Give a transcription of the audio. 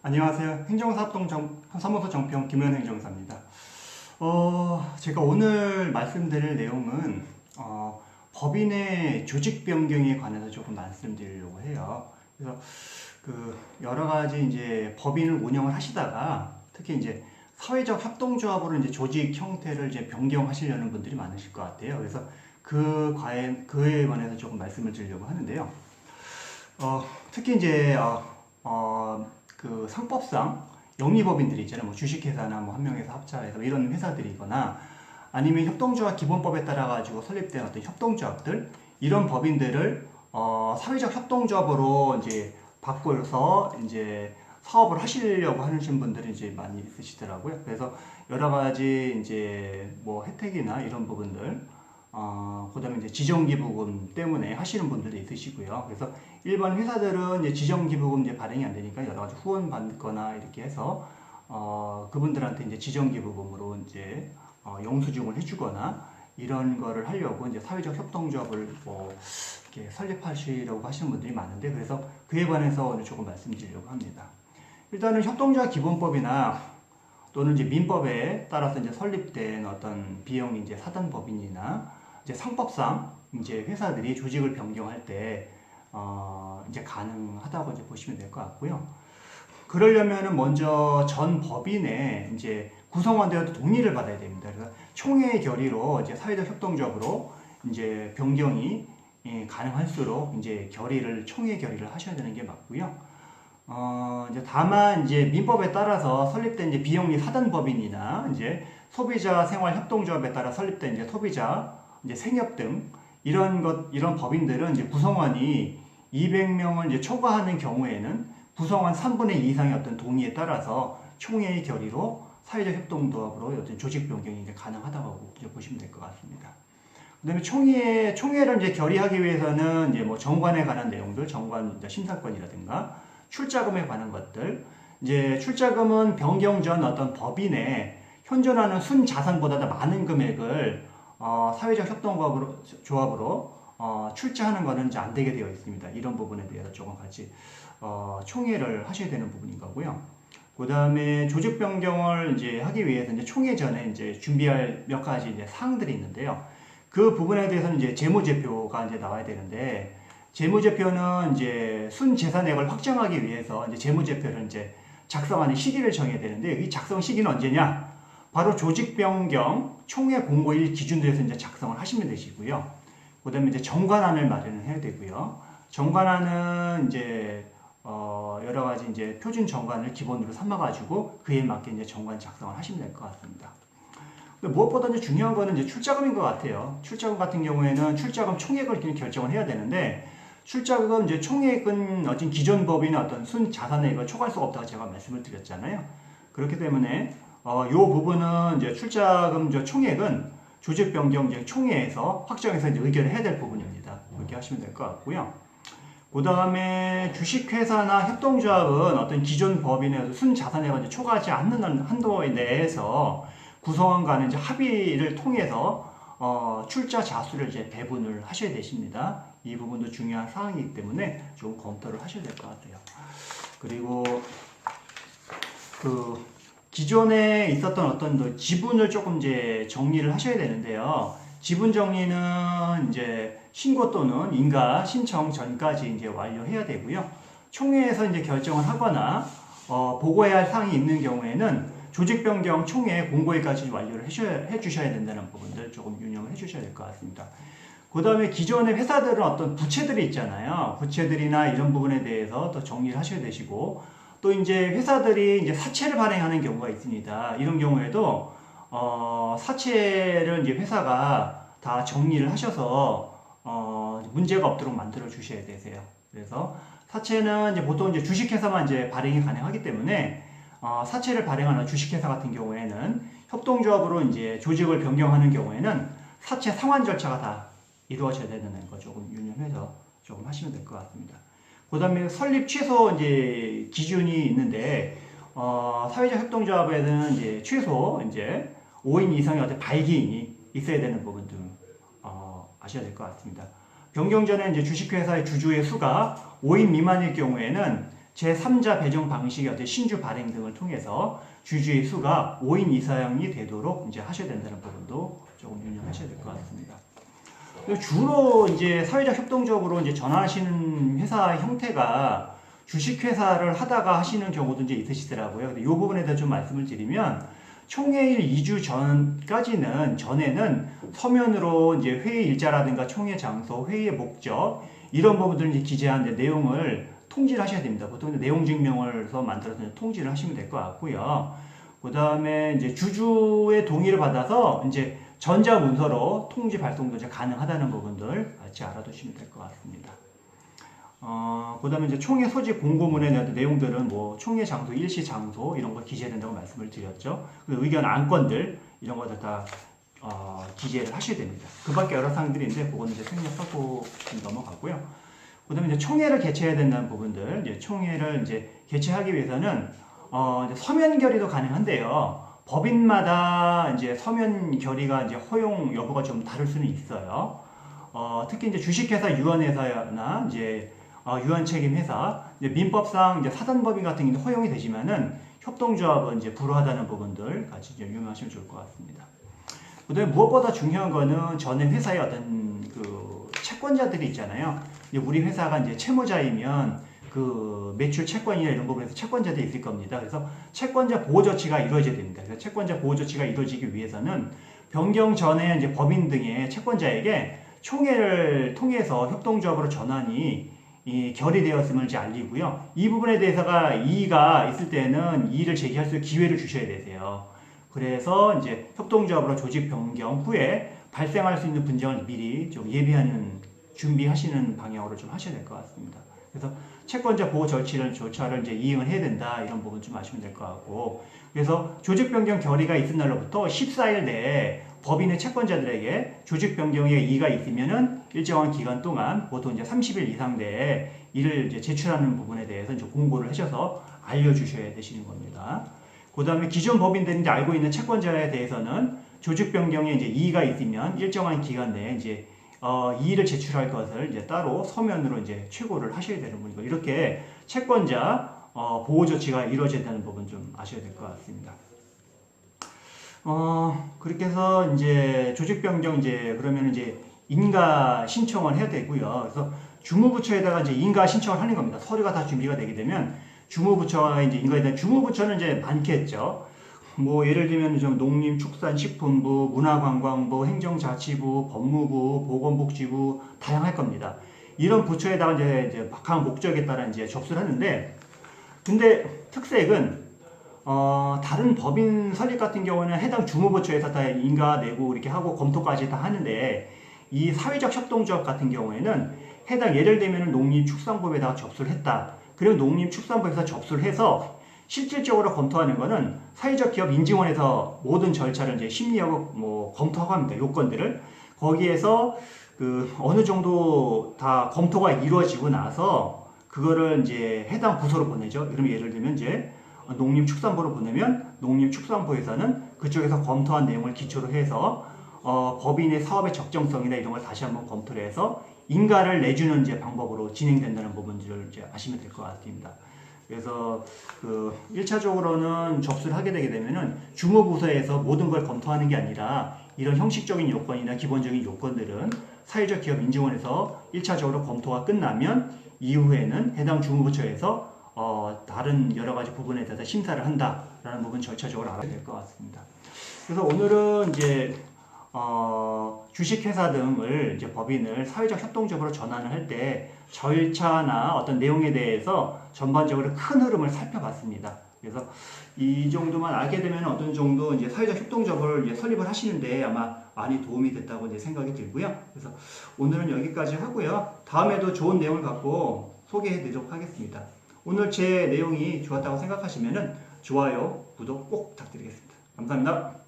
안녕하세요. 행정사업동 정, 사무소 정평 김현 행정사입니다. 어, 제가 오늘 말씀드릴 내용은 어, 법인의 조직 변경에 관해서 조금 말씀드리려고 해요. 그래서 그 여러 가지 이제 법인을 운영을 하시다가 특히 이제 사회적 협동조합으로 이제 조직 형태를 이제 변경하시려는 분들이 많으실 것 같아요. 그래서 그 과에 그에 관해서 조금 말씀을 드리려고 하는데요. 어, 특히 이제 어, 어, 그 상법상 영리법인들이 있잖아요. 뭐 주식회사나 뭐 한명회사 합자회사 이런 회사들이거나 아니면 협동조합 기본법에 따라 가지고 설립된 어떤 협동조합들 이런 법인들을 어, 사회적 협동조합으로 이제 바꿔서 이제 사업을 하시려고 하시는 분들이 이제 많이 있으시더라고요. 그래서 여러 가지 이제 뭐 혜택이나 이런 부분들 어, 그 다음에 이제 지정기부금 때문에 하시는 분들도 있으시고요. 그래서 일반 회사들은 이제 지정기부금 이제 발행이 안 되니까 여러 가지 후원 받거나 이렇게 해서 어, 그분들한테 이제 지정기부금으로 이제 어, 영수증을 해주거나 이런 거를 하려고 이제 사회적 협동조합을 뭐 이렇게 설립하시려고 하시는 분들이 많은데 그래서 그에 관해서 오늘 조금 말씀드리려고 합니다. 일단은 협동조합 기본법이나 또는 이제 민법에 따라서 이제 설립된 어떤 비용 이제 사단법인이나 이제 상법상 이제 회사들이 조직을 변경할 때 어, 이제 가능하다고 이제 보시면 될 것 같고요. 그러려면은 먼저 전 법인의 이제 구성원들한테 동의를 받아야 됩니다. 그래서 총회 결의로 이제 사회적 협동조합으로 이제 변경이 예, 가능할수록 이제 결의를 총회 결의를 하셔야 되는 게 맞고요. 어, 이제 다만 이제 민법에 따라서 설립된 이제 비영리 사단 법인이나 이제 소비자 생활 협동조합에 따라 설립된 이제 소비자 이제 생협 등 이런 것 이런 법인들은 이제 구성원이 200명을 이제 초과하는 경우에는 구성원 3분의 2 이상의 어떤 동의에 따라서 총회의 결의로 사회적 협동조합으로 어떤 조직 변경이 이제 가능하다고 이제 보시면 될 것 같습니다. 그다음에 총회 총회를 이제 결의하기 위해서는 이제 뭐 정관에 관한 내용들, 정관 심사권이라든가 출자금에 관한 것들, 이제 출자금은 변경 전 어떤 법인의 현존하는 순 자산보다 더 많은 금액을 어, 사회적 협동조합으로 조합으로 어, 출자하는 것은 이제 안 되게 되어 있습니다. 이런 부분에 대해서 조금 같이 어, 총회를 하셔야 되는 부분인 거고요. 그 다음에 조직 변경을 이제 하기 위해서 이제 총회 전에 이제 준비할 몇 가지 이제 사항들이 있는데요. 그 부분에 대해서는 이제 재무제표가 이제 나와야 되는데 재무제표는 이제 순 재산액을 확정하기 위해서 이제 재무제표를 이제 작성하는 시기를 정해야 되는데 이 작성 시기는 언제냐? 바로 조직 변경 총회 공고 일 기준으로 해서 이제 작성을 하시면 되시고요. 그다음에 이제 정관안을 마련을 해야 되고요. 정관안은 이제 어 여러 가지 이제 표준 정관을 기본으로 삼아 가지고 그에 맞게 이제 정관 작성을 하시면 될 것 같습니다. 무엇보다 이제 중요한 거는 이제 출자금인 것 같아요. 출자금 같은 경우에는 출자금 총액을 결정을 해야 되는데 출자금 이제 총액은 어떤 기존 법인의 어떤 순 자산액을 초과할 수가 없다고 제가 말씀을 드렸잖아요. 그렇기 때문에 어, 요 부분은 이제 출자금 저 총액은 조직 변경 이제 총회에서 확정해서 이제 의결을 해야 될 부분입니다. 그렇게 하시면 될 것 같고요. 그 다음에 주식회사나 협동조합은 어떤 기존 법인의 순 자산액을 이제 초과하지 않는 한도 내에서 구성원 간의 합의를 통해서 어, 출자 자수를 이제 배분을 하셔야 되십니다. 이 부분도 중요한 사항이기 때문에 좀 검토를 하셔야 될 것 같아요. 그리고 그 기존에 있었던 어떤 그 지분을 조금 이제 정리를 하셔야 되는데요. 지분 정리는 이제 신고 또는 인가 신청 전까지 이제 완료해야 되고요. 총회에서 이제 결정을 하거나 어, 보고해야 할 사항이 있는 경우에는 조직 변경 총회 공고일까지 완료를 해주셔야, 해주셔야 된다는 부분들 조금 유념을 해주셔야 될 것 같습니다. 그 다음에 기존의 회사들은 어떤 부채들이 있잖아요. 부채들이나 이런 부분에 대해서 또 정리를 하셔야 되시고 또 이제 회사들이 이제 사채를 발행하는 경우가 있습니다. 이런 경우에도 어, 사채를 이제 회사가 다 정리를 하셔서 어, 문제가 없도록 만들어 주셔야 되세요. 그래서 사채는 이제 보통 이제 주식회사만 이제 발행이 가능하기 때문에 어, 사채를 발행하는 주식회사 같은 경우에는 협동조합으로 이제 조직을 변경하는 경우에는 사채 상환 절차가 다 이루어져야 되는 거 조금 유념해서 조금 하시면 될 것 같습니다. 그 다음에 설립 최소 이제 기준이 있는데, 어, 사회적 협동조합에는 이제 최소 이제 5인 이상의 어떤 발기인이 있어야 되는 부분도 어, 아셔야 될 것 같습니다. 변경 전에 이제 주식회사의 주주의 수가 5인 미만일 경우에는 제3자 배정 방식의 어떤 신주 발행 등을 통해서 주주의 수가 5인 이상이 되도록 이제 하셔야 된다는 부분도 조금 유념하셔야 될 것 같습니다. 주로 이제 사회적 협동적으로 이제 전환하시는 회사 형태가 주식회사를 하다가 하시는 경우도 이제 있으시더라고요. 근데 이 부분에 대해서 좀 말씀을 드리면 총회일 2주 전까지는 전에는 서면으로 이제 회의 일자라든가 총회 장소, 회의의 목적 이런 부분들을 이제 기재한 이제 내용을 통지를 하셔야 됩니다. 보통 내용 증명을서 만들어서 이제 통지를 하시면 될 것 같고요. 그 다음에 이제 주주의 동의를 받아서 이제 전자 문서로 통지 발송도 가능하다는 부분들 같이 알아두시면 될 것 같습니다. 어, 그 다음에 이제 총회 소집 공고문의 대한 내용들은 뭐 총회 장소, 일시 장소 이런 거 기재된다고 말씀을 드렸죠. 그 의견 안건들 이런 것들 다 어, 기재를 하셔야 됩니다. 그 밖에 여러 사항들인데 그거는 이제 생략하고 좀 넘어가고요. 그 다음에 이제 총회를 개최해야 된다는 부분들, 이제 총회를 이제 개최하기 위해서는 어, 이제 서면 결의도 가능한데요. 법인마다 이제 서면 결의가 이제 허용 여부가 좀 다를 수는 있어요. 어, 특히 이제 주식회사 유언회사나 이제 어, 유언 책임 회사, 이제 민법상 이제 사단법인 같은 경우 허용이 되지만은 협동조합은 이제 불허하다는 부분들 같이 이제 유념하시면 좋을 것 같습니다. 그다음에 무엇보다 중요한 거는 전에 회사의 어떤 그 채권자들이 있잖아요. 우리 회사가 이제 채무자이면 그 매출 채권이나 이런 부분에서 채권자들이 있을 겁니다. 그래서 채권자 보호 조치가 이루어져야 됩니다. 그래서 채권자 보호 조치가 이루어지기 위해서는 변경 전에 이제 법인 등의 채권자에게 총회를 통해서 협동조합으로 전환이 이 결의되었음을 이제 알리고요. 이 부분에 대해서가 이의가 있을 때는 이의를 제기할 수 있는 기회를 주셔야 되세요. 그래서 이제 협동조합으로 조직 변경 후에 발생할 수 있는 분쟁을 미리 좀 예비하는 준비하시는 방향으로 좀 하셔야 될 것 같습니다. 그래서 채권자 보호 절차를 조차를 이제 이행을 해야 된다 이런 부분 좀 아시면 될 것 같고 그래서 조직 변경 결의가 있은 날로부터 14일 내에 법인의 채권자들에게 조직 변경에 이의가 있으면은 일정한 기간 동안 보통 이제 30일 이상 내에 이를 이제 제출하는 부분에 대해서 이제 공고를 하셔서 알려주셔야 되시는 겁니다. 그 다음에 기존 법인들이 알고 있는 채권자에 대해서는 조직 변경에 이제 이의가 있으면 일정한 기간 내에 이제 어, 이의를 제출할 것을 이제 따로 서면으로 이제 최고를 하셔야 되는 분이고 이렇게 채권자 어, 보호 조치가 이루어진다는 부분 좀 아셔야 될 것 같습니다. 어, 그렇게 해서 이제 조직 변경 이제 그러면 이제 인가 신청을 해야 되고요. 그래서 주무부처에다가 이제 인가 신청을 하는 겁니다. 서류가 다 준비가 되게 되면 주무부처가 이제 인가에 대한 주무부처는 이제 많겠죠. 뭐 예를 들면 좀 농림축산식품부, 문화관광부, 행정자치부, 법무부, 보건복지부 다양할 겁니다. 이런 부처에다가 이제, 이제 각각 목적에 따라 이제 접수를 하는데 근데 특색은 어, 다른 법인 설립 같은 경우는 해당 주무부처에서 다 인가 내고 이렇게 하고 검토까지 다 하는데 이 사회적 협동조합 같은 경우에는 해당 예를 들면 농림축산법에다가 접수를 했다. 그리고 농림축산법에서 접수를 해서 실질적으로 검토하는 거는 사회적 기업 인증원에서 모든 절차를 이제 심리하고 뭐 검토하고 합니다. 요건들을 거기에서 그 어느 정도 다 검토가 이루어지고 나서 그거를 이제 해당 부서로 보내죠. 그러면 예를 들면 이제 농림축산부로 보내면 농림축산부에서는 그쪽에서 검토한 내용을 기초로 해서 어, 법인의 사업의 적정성이나 이런 걸 다시 한번 검토를 해서 인가를 내주는 이제 방법으로 진행된다는 부분들을 이제 아시면 될 것 같습니다. 그래서 그 1차적으로는 접수를 하게 되게 되면은 주무부서에서 모든 걸 검토하는 게 아니라 이런 형식적인 요건이나 기본적인 요건들은 사회적 기업 인증원에서 1차적으로 검토가 끝나면 이후에는 해당 주무부처에서 어, 다른 여러 가지 부분에 대해서 심사를 한다라는 부분 절차적으로 알아야 될 것 같습니다. 그래서 오늘은 이제 어, 주식회사 등을 이제 법인을 사회적 협동적으로 전환을 할 때 절차나 어떤 내용에 대해서 전반적으로 큰 흐름을 살펴봤습니다. 그래서 이 정도만 알게 되면 어떤 정도 이제 사회적 협동조합을 이제 설립을 하시는데 아마 많이 도움이 됐다고 이제 생각이 들고요. 그래서 오늘은 여기까지 하고요. 다음에도 좋은 내용을 갖고 소개해 드리도록 하겠습니다. 오늘 제 내용이 좋았다고 생각하시면은 좋아요, 구독 꼭 부탁드리겠습니다. 감사합니다.